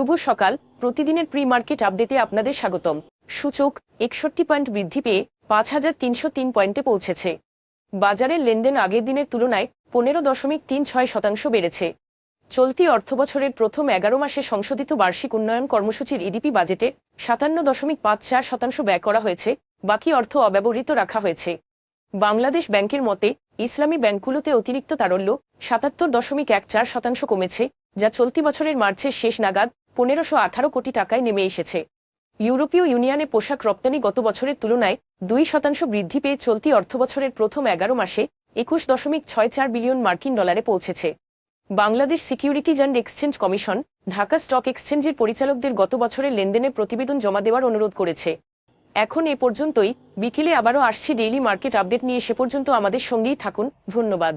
শুভ সকাল। প্রতিদিনের pre market আপডেটে আপনাদের স্বাগতম। সূচক একষট্টি পয়েন্ট বৃদ্ধি পেয়ে পাঁচ হাজার তিনশো তিন পয়েন্টে পৌঁছেছে। বাজারের লেনদেন আগের দিনের তুলনায় পনেরো দশমিক তিন ছয় শতাংশ বেড়েছে। চলতি অর্থবছরের প্রথম এগারো মাসে সংশোধিত বার্ষিক উন্নয়ন কর্মসূচির ইডিপি বাজেটে সাতান্ন দশমিক পাঁচ চার শতাংশ ব্যয় করা হয়েছে। বাকি অর্থ অব্যবহৃত রাখা হয়েছে। বাংলাদেশ ব্যাংকের মতে, ইসলামী ব্যাংকগুলোতে অতিরিক্ত তারল্য সাতাত্তর দশমিক এক চার শতাংশ কমেছে, যা চলতি বছরের মার্চের শেষ নাগাদ পনেরোশো আঠারো কোটি টাকায় নেমে এসেছে। ইউরোপীয় ইউনিয়নে পোশাক রপ্তানি গত বছরের তুলনায় দুই শতাংশ বৃদ্ধি পেয়ে চলতি অর্থবছরের প্রথম এগারো মাসে একুশ দশমিক ছয় চার বিলিয়ন মার্কিন ডলারে পৌঁছেছে। Bangladesh securities and exchange commission, Dhaka stock এক্সচেঞ্জের পরিচালকদের গত বছরের লেনদেনের প্রতিবেদন জমা দেওয়ার অনুরোধ করেছে। এখন এ পর্যন্তই, বিকেলে আবারও আসছি ডেইলি মার্কেট আপডেট নিয়ে সে পর্যন্ত আমাদের সঙ্গেই থাকুন, ধন্যবাদ।